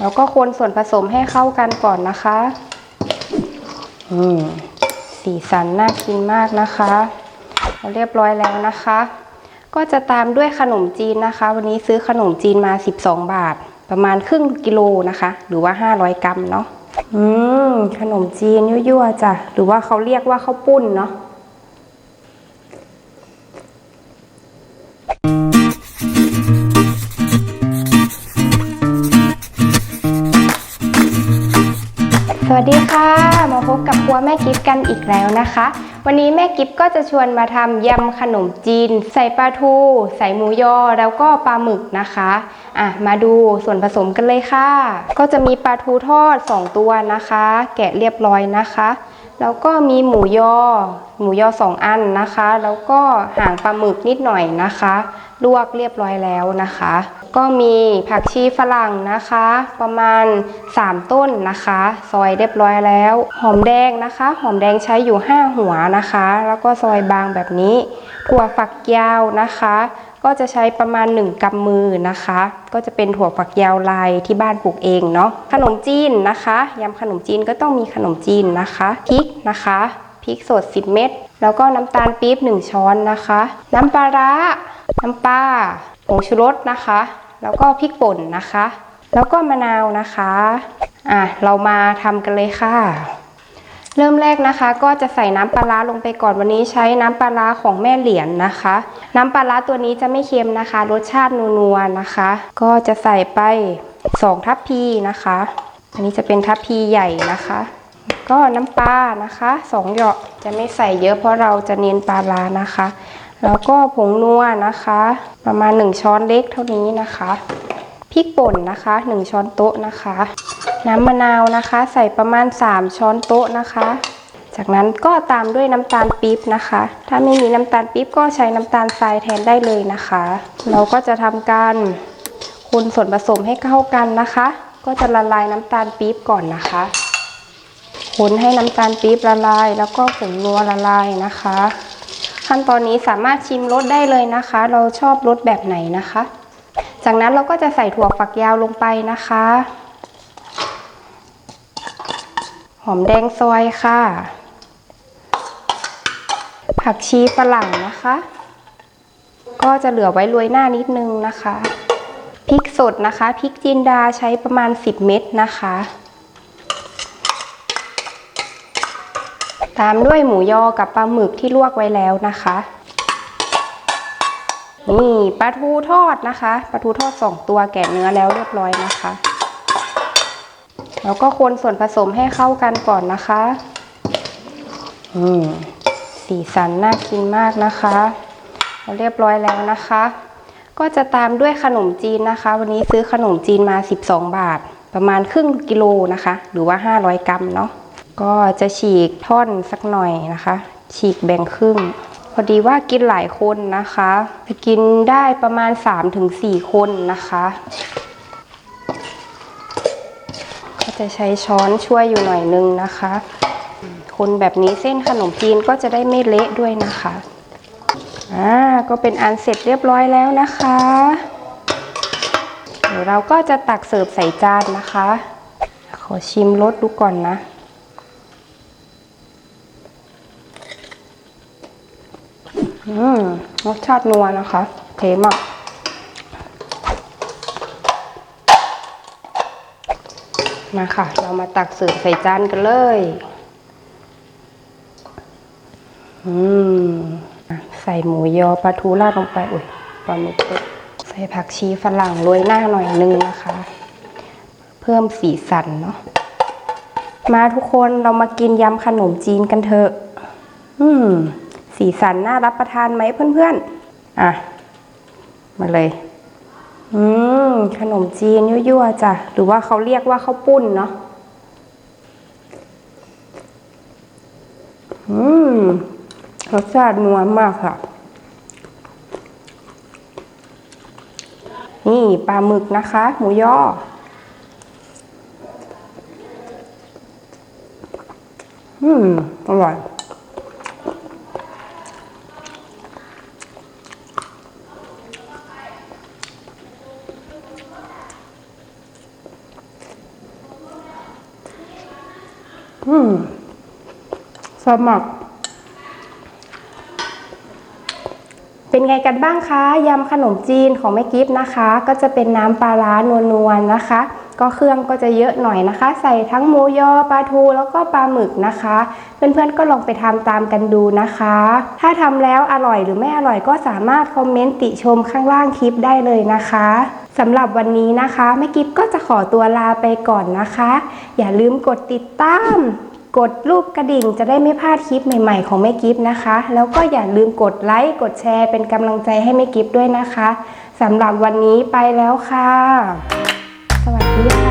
แล้วก็คนส่วนผสมให้เข้ากันก่อนนะคะอืมสีสันน่ากินมากนะคะเรียบร้อยแล้วนะคะ ก็จะตามด้วยขนมจีนนะคะ วันนี้ซื้อขนมจีนมา 12 บาท ประมาณครึ่งกิโลนะคะ หรือว่า 500 กรัมเนาะอืมขนมจีนยั่วๆจ้ะหรือว่าเขาเรียกว่าข้าวปุ้นเนาะ วัสดีค่ะ มาพบกับครัวแม่กิฟกันอีกแล้วนะคะ วันนี้แม่กิฟก็จะชวนมาทำยำขนมจีน ใส่ปลาทู ใส่หมูยอแล้วก็ปลาหมึกนะคะอะมาดูส่วนผสมกันเลยค่ะ ก็จะมีปลาทูทอด 2 ตัวนะคะ แกะเรียบร้อยนะคะ แล้วก็มีหมูยอ หมูยอ2อันนะคะ แล้วก็หางปลาหมึกนิดหน่อยนะคะ ลวกเรียบร้อยแล้วนะคะ ก็มีผักชีฝรั่งนะคะ ประมาณ 3 ต้นนะคะ ซอยเรียบร้อยแล้ว หอมแดงนะคะ หอมแดงใช้อยู่ 5 หัวนะคะ แล้วก็ซอยบางแบบนี้ ถั่วฝักยาวนะคะ ก็จะใช้ประมาณ 1กำมือนะคะ ก็จะเป็นถั่วฝักยาวลายที่บ้านปลูกเองเนาะขนมจีนนะคะยำขนมจีนก็ต้องมีขนมจีนนะคะพริกนะคะพริกสด 10 เม็ดแล้วก็น้ำตาลปี๊บ 1 ช้อนนะคะ น้ำปลาร้าน้ำปลาผงชูรสนะคะ แล้วก็พริกป่นนะคะ แล้วก็มะนาวนะคะอะเรามาทำกันเลยค่ะ เริ่มแรกนะคะก็จะใส่น้ำปลาลงไปก่อนวันนี้ใช้น้ำปลาของแม่เหรียญนนะคะ น้ำปลาตัวนี้จะไม่เค็มนะคะ รสชาตินัวๆนะคะ ก็จะใส่ไป2ทัพพีนะคะ อันนี้จะเป็นทัพพีใหญ่นะคะ ก็น้ำปลานะคะ2หยอกจะไม่ใส่เยอะเพราะเราจะเน้นปลาร้านะคะ แล้วก็ผงนัวนะคะ ประมาณ 1 ช้อนเล็กเท่านี้นะคะ ริกป่นนะคะ 1 ช้อนโต๊ะนะคะ น้ำมะนาวนะคะ ใส่ประมาณ 3 ช้อนโต๊ะนะคะ จากนั้นก็ตามด้วยน้ำตาลปี๊บนะคะ ถ้าไม่มีน้ำตาลปี๊บก็ใช้น้ำตาลทรายแทนได้เลยนะคะ เราก็จะทำการคนส่วนผสมให้เข้ากันนะคะ ก็จะละลายน้ำตาลปี๊บก่อนนะคะคนให้น้ำตาลปี๊บละลาย แล้วก็ผงนัวละลายนะคะ ขั้นตอนนี้สามารถชิมรสได้เลยนะคะ เราชอบรสแบบไหนนะคะ จากนั้นเราก็จะใส่ถั่วฝักยาวลงไปนะคะ หอมแดงซอยค่ะ ผักชีฝรั่งนะคะ ก็จะเหลือไว้โรยหน้านิดนึงนะคะพริกสดนะคะพริกจินดาใช้ประมาณ 10 เม็ดนะคะ ตามด้วยหมูยอกับปลาหมึกที่ลวกไว้แล้วนะคะ นี่ปลาทูทอดนะคะปลาทูทอด 2 ตัวแกะเนื้อแล้วเรียบร้อยนะคะ แล้วก็คนส่วนผสมให้เข้ากันก่อนนะคะอืมสีสันน่ากินมากนะคะเราเรียบร้อยแล้วนะคะ ก็จะตามด้วยขนมจีนนะคะ วันนี้ซื้อขนมจีนมา 12 บาท ประมาณครึ่งกิโลนะคะ หรือว่า 500 กรัมเนาะก็จะฉีกท่อนสักหน่อยนะคะ ฉีกแบ่งครึ่ง อดีว่ากินหลายคนนะคะจะกินได้ประมาณ 3-4 คนนะคะ ก็จะใช้ช้อนช่วยอยู่หน่อยนึงนะคะ คนแบบนี้เส้นขนมจีนก็จะได้ไม่เละด้วยนะคะอ่าก็เป็นอันเสร็จเรียบร้อยแล้วนะคะ เดี๋ยวเราก็จะตักเสิร์ฟใส่จานนะคะ ขอชิมรสดูก่อนนะ อืม รสชาตินัวนะคะ เทมากมาค่ะ เรามาตักเสิร์ฟใส่จานกันเลย อืม ใส่หมูยอปลาทูราดลงไป อุ้ยปลาหมึกใส่ผักชีฝรั่งโรยหน้าหน่อยนึงนะคะ เพิ่มสีสันเนาะ มาทุกคนเรามากินยำขนมจีนกันเถอะ อืม สีสันน่ารับประทานไหมเพื่อนๆ อะ มาเลย อืม ขนมจีนยั่วๆจ้ะ หรือว่าเขาเรียกว่าข้าวปุ้นเนาะ อืม รสชาตินัวมากค่ะ นี่ปลาหมึกนะคะ หมูยออืม อร่อย อืมสมัคร เป็นไงกันบ้างคะยำขนมจีนของแม่กิฟต์นะคะ ก็จะเป็นน้ำปลาร้านวลๆนะคะ ก็เครื่องก็จะเยอะหน่อยนะคะ ใส่ทั้งหมูยอปลาทูแล้วก็ปลาหมึกนะคะ เพื่อนๆก็ลองไปทำตามกันดูนะคะ ถ้าทำแล้วอร่อยหรือไม่อร่อยก็สามารถคอมเมนต์ติชมข้างล่างคลิปได้เลยนะคะสำหรับวันนี้นะคะแม่กิฟก็จะขอตัวลาไปก่อนนะคะ อย่าลืมกดติดตามกดรูปกระดิ่งจะได้ไม่พลาดคลิปใหม่ ๆ ของแม่กิฟนะคะ แล้วก็อย่าลืมกดไลค์กดแชร์เป็นกำลังใจให้แม่กิฟด้วยนะคะสำหรับวันนี้ไปแล้วค่ะ สวัสดีค่ะ